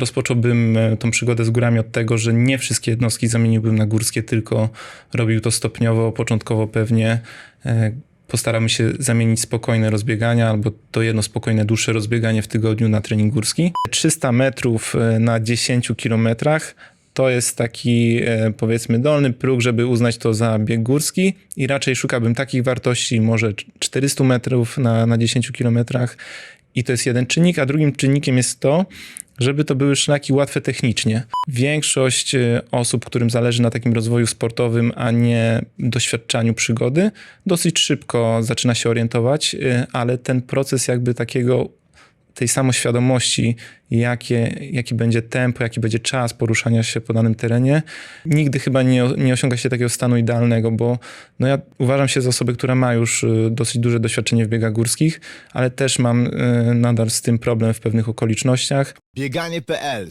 Rozpocząłbym e, tą przygodę z górami od tego, że nie wszystkie jednostki zamieniłbym na górskie, tylko robił to stopniowo, początkowo pewnie. e, Postaramy się zamienić spokojne rozbiegania albo to jedno spokojne, dłuższe rozbieganie w tygodniu na trening górski. 300 metrów e, na 10 kilometrach to jest taki powiedzmy dolny próg, żeby uznać to za bieg górski i raczej szukałbym takich wartości, może 400 metrów na, na 10 kilometrach i to jest jeden czynnik, a drugim czynnikiem jest to, żeby to były szlaki łatwe technicznie. Większość e, osób, którym zależy na takim rozwoju sportowym, a nie doświadczaniu przygody, dosyć szybko zaczyna się orientować, e, ale ten proces jakby takiego tej samoświadomości, jakie, jaki będzie tempo, jaki będzie czas poruszania się po danym terenie, nigdy chyba nie, nie osiąga się takiego stanu idealnego, bo no ja uważam się za osobę, która ma już y, dosyć duże doświadczenie w biegach górskich, ale też mam y, nadal z tym problem w pewnych okolicznościach. Bieganie.pl